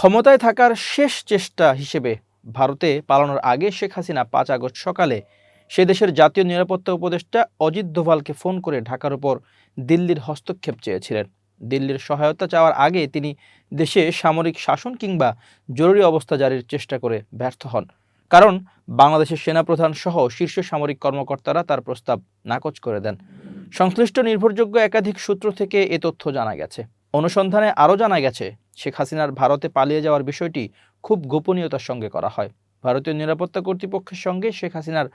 ক্ষমতায় থাকার শেষ চেষ্টা হিসেবে ভারতে পালানোর আগে শেখ হাসিনা পাঁচ আগস্ট সকালে সে দেশের জাতীয় নিরাপত্তা উপদেষ্টা অজিত দোভালকে ফোন করে ঢাকার উপর দিল্লির হস্তক্ষেপ চেয়েছিলেন। দিল্লির সহায়তা চাওয়ার আগে তিনি দেশে সামরিক শাসন কিংবা জরুরি অবস্থা জারির চেষ্টা করে ব্যর্থ হন। কারণ বাংলাদেশের সেনাপ্রধান সহ শীর্ষ সামরিক কর্মকর্তারা তার প্রস্তাব নাকচ করে দেন। সংশ্লিষ্ট নির্ভরযোগ্য একাধিক সূত্র থেকে এ তথ্য জানা গেছে। অনুসন্ধানে আরও জানা গেছে শেখ হাসিনার ভারতে পালিয়ে যাওয়ার বিষয়টি খুব গোপনীয়তার সঙ্গে করা হয়। ভারতীয় নিরাপত্তা কর্তৃপক্ষের সঙ্গে শেখ হাসিনার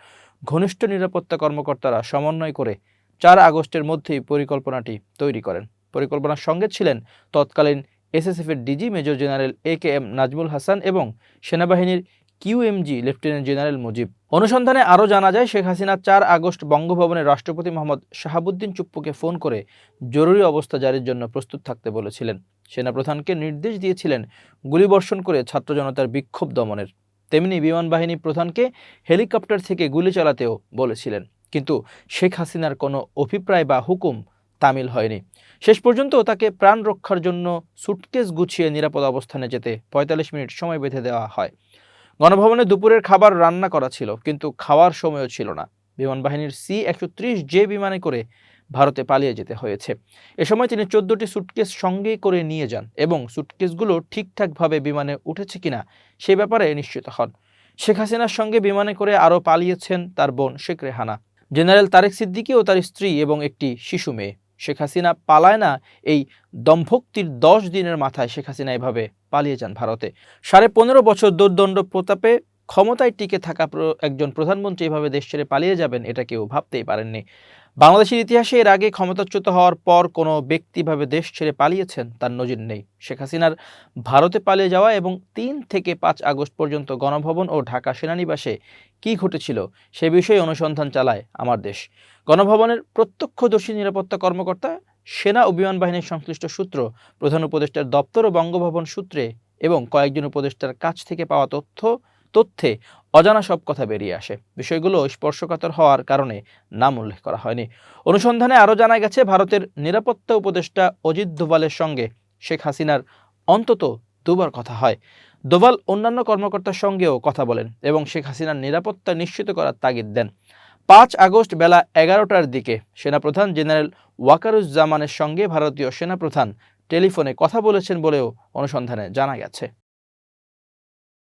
ঘনিষ্ঠ নিরাপত্তা কর্মকর্তারা সমন্বয় করে চার আগস্টের মধ্যেই পরিকল্পনাটি তৈরি করেন। পরিকল্পনার সঙ্গে ছিলেন তৎকালীন এসএসএফের DG major general A K M Najmul Hasan এবং সেনাবাহিনীর কিউএমজি লেফটেন্যান্ট জেনারেল মুজিব। অনুসন্ধানে আরও জানা যায়, শেখ হাসিনা চার আগস্ট বঙ্গভবনে রাষ্ট্রপতি মোহাম্মদ শাহাবুদ্দিন চুপ্পুকে ফোন করে জরুরি অবস্থা জারির জন্য প্রস্তুত থাকতে বলেছিলেন। সেনাপ্রধানকে নির্দেশ দিয়েছিলেন গুলিবর্ষণ করে ছাত্র জনতার বিক্ষোভ দমনের। তেমনি বিমান বাহিনী প্রধানকে হেলিকপ্টার থেকে গুলি চালাতেও বলেছিলেন। কিন্তু শেখ হাসিনার কোনো অভিপ্রায় বা হুকুম তামিল হয়নি। শেষ পর্যন্ত তাকে প্রাণ রক্ষার জন্য সুটকেস গুছিয়ে নিরাপদ অবস্থানে যেতে পঁয়তাল্লিশ মিনিট সময় বেঁধে দেওয়া হয়। গণভবনে দুপুরের খাবার রান্না করা ছিল, কিন্তু খাওয়ার সময়ও ছিল না। বিমান বাহিনীর সি একশো ত্রিশ জে বিমানে করে ভারতে পালিয়ে যেতে হয়েছে। এ সময় তিনি চোদ্দটি সুটকেস সঙ্গে করে নিয়ে যান এবং সুটকেসগুলো ঠিকঠাকভাবে বিমানে উঠেছে কিনা সে ব্যাপারে নিশ্চিত হন। শেখ হাসিনার সঙ্গে বিমানে করে আরও পালিয়েছেন তার বোন শেখ রেহানা। জেনারেল তারেক সিদ্দিকী ও তার স্ত্রী এবং একটি শিশু মেয়ে। শেখ হাসিনা পালায় না, এই দম্ভক্তির দশ দিনের মাথায় শেখ হাসিনা এভাবে পালিয়ে যান ভারতে। সাড়ে পনেরো বছর দুর্দণ্ড প্রতাপে ক্ষমতায় টিকে থাকা একজন প্রধানমন্ত্রী এভাবে দেশ ছেড়ে পালিয়ে যাবেন, এটা কেউ ভাবতেই পারেননি। বাংলাদেশের ইতিহাসে এর আগে ক্ষমতাচ্যুত হওয়ার পর কোনো ব্যক্তিভাবে দেশ ছেড়ে পালিয়েছেন তার নজির নেই। শেখ হাসিনার ভারতে পালিয়ে যাওয়া এবং তিন থেকে পাঁচ আগস্ট পর্যন্ত গণভবন ও ঢাকা সেনানিবাসে কী ঘটেছিল সে বিষয়ে অনুসন্ধান চালায় আমার দেশ। গণভবনের প্রত্যক্ষদর্শী নিরাপত্তা কর্মকর্তা, সেনা ও বিমান বাহিনীর সংশ্লিষ্ট সূত্র, প্রধান উপদেষ্টার দপ্তর ও বঙ্গভবন সূত্রে এবং কয়েকজন উপদেষ্টার কাছ থেকে পাওয়া তথ্য তথ্যে অজানা সব কথা বেরিয়ে আসে। বিষয়গুলো স্পর্শকাতর হওয়ার কারণে নাম উল্লেখ করা হয়নি। অনুসন্ধানে আরও জানা গেছে, ভারতের নিরাপত্তা উপদেষ্টা অজিত দোভালের সঙ্গে শেখ হাসিনার অন্তত দুবার কথা হয়। দোভাল অন্যান্য কর্মকর্তার সঙ্গেও কথা বলেন এবং শেখ হাসিনার নিরাপত্তা নিশ্চিত করার তাগিদ দেন। পাঁচ আগস্ট বেলা এগারোটার দিকে সেনাপ্রধান জেনারেল ওয়াকারুজ্জামানের সঙ্গে ভারতীয় সেনাপ্রধান টেলিফোনে কথা বলেছেন বলেও অনুসন্ধানে জানা গেছে।